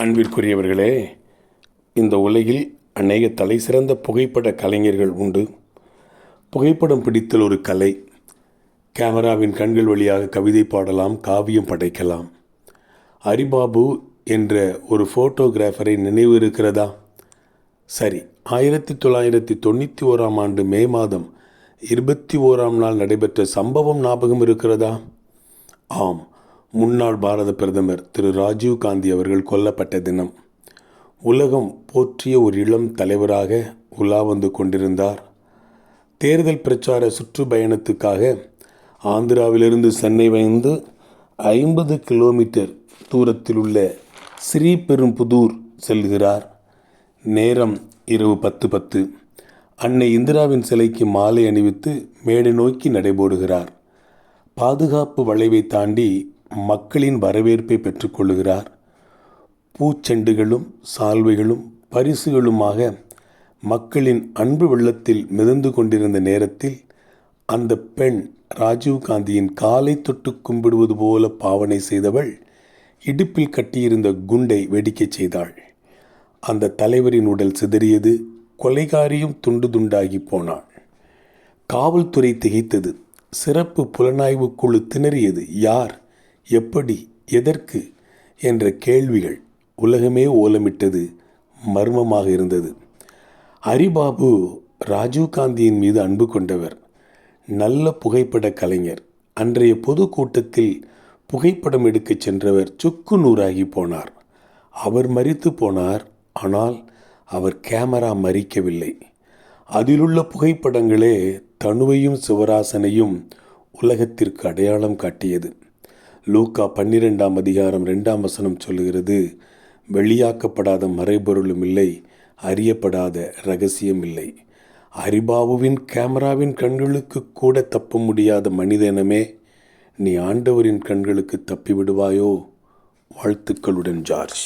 அன்பிற்குரியவர்களே இந்த உலகில் அநேக தலை சிறந்த புகைப்பட கலைஞர்கள் உண்டு. புகைப்படம் பிடித்தல் ஒரு கலை. கேமராவின் கண்கள் வழியாக கவிதை பாடலாம் காவியம் படைக்கலாம். ஹரிபாபு என்ற ஒரு ஃபோட்டோகிராஃபரை நினைவு இருக்கிறதா? சரி ஆயிரத்தி தொள்ளாயிரத்தி தொண்ணூற்றி ஓராம் ஆண்டு மே மாதம் இருபத்தி ஓராம் நாள் நடைபெற்ற சம்பவம் ஞாபகம் இருக்கிறதா? ஆம் முன்னாள் பாரத பிரதமர் திரு ராஜீவ் காந்தி அவர்கள் கொல்லப்பட்ட தினம். உலகம் போற்றிய ஒரு இளம் தலைவராக உலா வந்து கொண்டிருந்தார். தேர்தல் பிரச்சார சுற்றுப்பயணத்துக்காக ஆந்திராவிலிருந்து சென்னை வந்து ஐம்பது கிலோமீட்டர் தூரத்தில் உள்ள ஸ்ரீபெரும்புதூர் செல்கிறார். நேரம் இரவு பத்து பத்து. அன்னை இந்திராவின் சிலைக்கு மாலை அணிவித்து மேடை நோக்கி நடைபோடுகிறார். பாதுகாப்பு வளைவை தாண்டி மக்களின் வரவேற்பை பெற்றுக்கொள்கிறார் பூச்செண்டுகளும் சால்வைகளும் பரிசுகளுமாக மக்களின் அன்பு வெள்ளத்தில் மிதந்து கொண்டிருந்த நேரத்தில் அந்த பெண் ராஜீவ் காந்தியின் காலை தொட்டு கும்பிடுவது போல பாவனை செய்தவள் இடுப்பில் கட்டியிருந்த குண்டை வெடிக்கச் செய்தாள். அந்த தலைவரின் உடல் சிதறியது கொலைகாரியும் துண்டு துண்டாகி போனாள். காவல்துறை திகைத்தது சிறப்பு புலனாய்வு குழு திணறியது யார் எப்படி எதற்கு என்ற கேள்விகள் உலகமே ஓலமிட்டது மர்மமாக இருந்தது. ஹரிபாபு ராஜீவ்காந்தியின் மீது அன்பு கொண்டவர் நல்ல புகைப்பட கலைஞர். அன்றைய பொதுக்கூட்டத்தில் புகைப்படம் எடுக்கச் சென்றவர் சுக்கு நூறாகி போனார். அவர் மறித்து போனார் ஆனால் அவர் கேமரா மறிக்கவில்லை. அதிலுள்ள புகைப்படங்களே தனுவையும் சிவராசனையும் உலகத்திற்கு அடையாளம் காட்டியது. லூக்கா பன்னிரெண்டாம் அதிகாரம் ரெண்டாம் வசனம் சொல்லுகிறது வெளியாக்கப்படாத மறைபொருளும் இல்லை அறியப்படாத ரகசியம் இல்லை. அரிபாபுவின் கேமராவின் கண்களுக்கு கூட தப்ப முடியாத மனிதனமே நீ ஆண்டவரின் கண்களுக்கு தப்பி விடுவாயோ வாழ்த்துக்களுடன் ஜார்ஜ்.